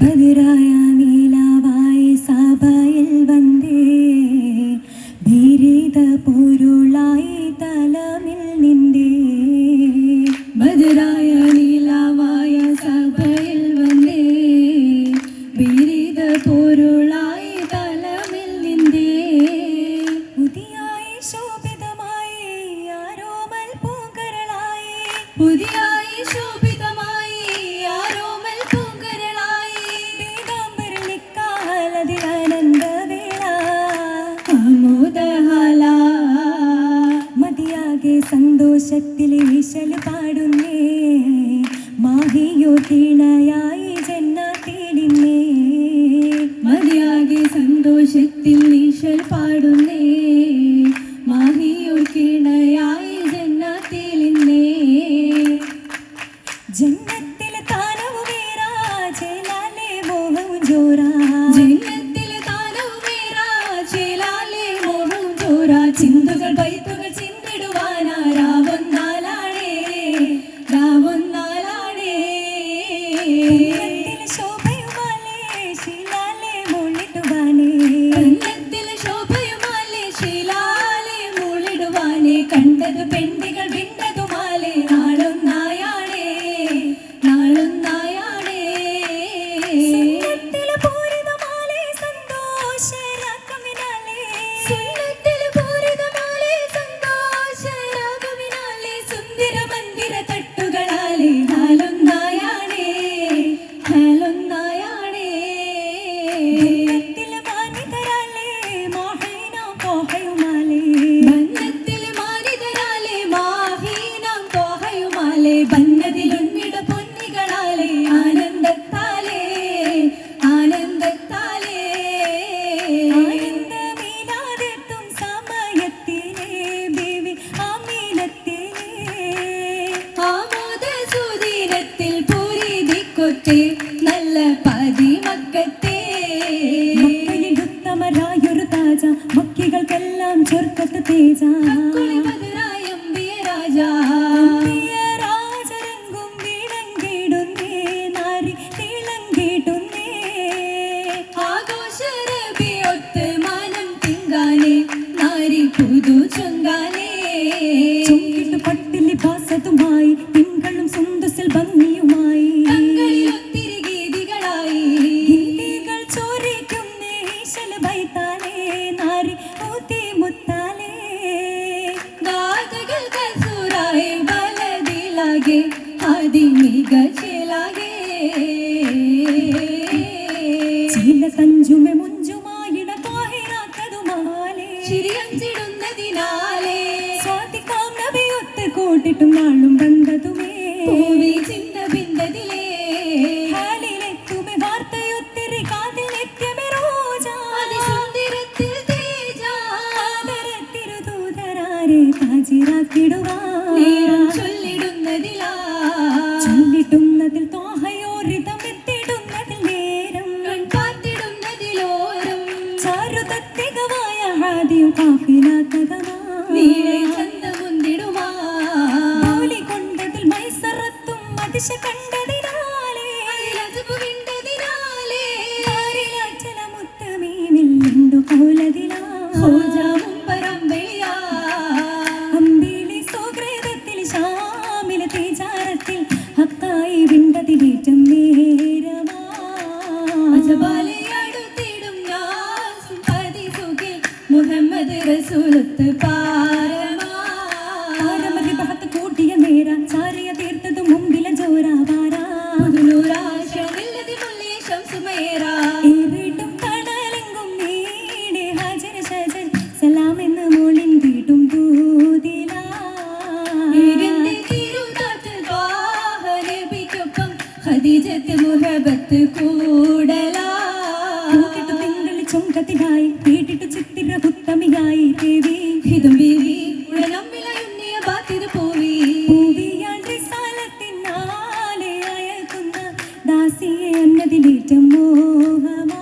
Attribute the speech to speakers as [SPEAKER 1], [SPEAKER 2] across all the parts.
[SPEAKER 1] ബദിരായ സന്തോഷത്തിൽ വിശൽ പാടുന്നേ. മാഹിയോ തീണയായി ജന്നാത്തിലിന്നേ മതിയാകെ സന്തോഷത്തിൽ വിശൽ പാടുന്നേ. മാഹിയോ ചേലാലെ മോഹവും ജോറാ ജന്നത്തിലെ താനവും വീരാ ചേലാലെ മോഹവും ജോറാ ചിന്തകൾ പൈപ്പുകൾ ചിന്തിടുവാനാ താജ മക്കികൾക്കെല്ലാം ചൊർക്കത്ത് തേജ. രാജരംഗും വീണങ്കിടുന്നേ നാരി തിളങ്കിടുന്നേ ആഘോഷരബിയൊത്ത് മാനം തിങ്കാനെ നാരി പുതു ചൊങ്കാനേ. ചുങ്കിട്ട് പട്ടിലി ഭാസതുമായി ബലദിലാകെ ആദിമിക ചെലാകെ. ചില തഞ്ചുമെ മുഞ്ചുമായിട കാഹിറാക്കതുമാലേ ചിരിയഞ്ചിടുന്നതിനാലേ. സ്വാതിക്കാം ഒത്ത് കൂട്ടിട്ടും നാളും ബന്ധതുമേ പൂവി ചിന്ന ബിന്ദതിലേ. ഹാലിലെത്തുമെ വാർത്തയൊത്തിരി കാതിലെത്തിയമെ റോജ. അതിസുന്ദരത്തിൽ തേജ. ആദരത്തിരുദൂതരാരെ ഹാജിറാക്കിടുവാ ചൊല്ലിടുന്നതിലാ. ചൊല്ലിടുന്നതിൽ തോഹയോരിതമെത്തിടുന്നതിൽ നേരം കാത്തിടുന്നതിലോരം. ചാരുതത്തികമായ ആദ്യം കാഫിലാത്തകമാ ഖദീജത്ത് മുഹബത്ത് കൂടലാ. കൂട്ടിട്ടു ചുങ്കത്തിനായി കേട്ടിട്ടു ചിത്തിര ഉത്തമിയായി ദേവി ഹിതും ബീവി ഉടനമ്പിലയുണ്ണിയ ബാത്തിരു പൂവി. പൂവിയാൾ റിസാലത്തിനാലെ അയക്കുന്ന ദാസിയെ എന്നതിലേറ്റം മോഹമാ.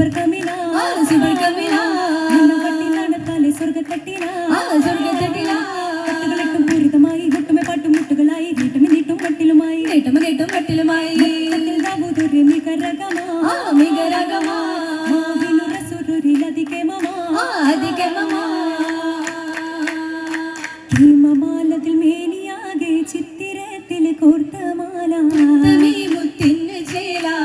[SPEAKER 1] സൂപ്പർ കമില സൂപ്പർ ചിത്തിരത്തിൽ കോർത്തമാല.
[SPEAKER 2] മുത്തിന് ചേലാ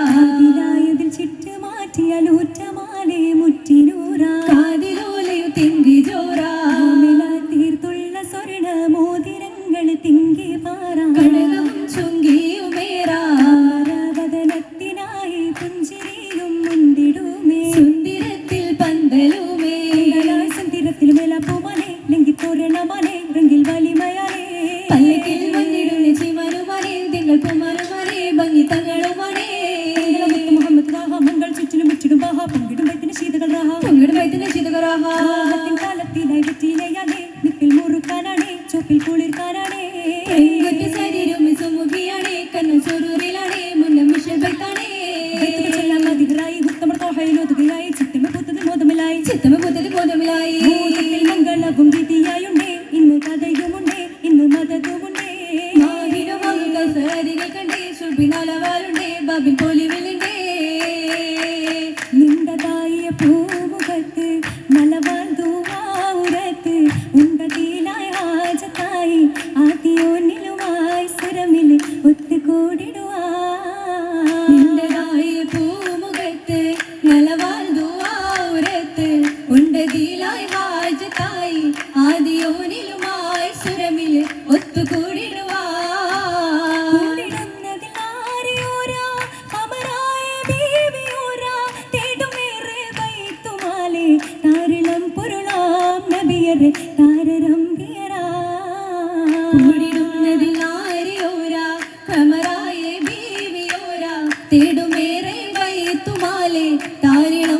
[SPEAKER 2] नमः താരിണ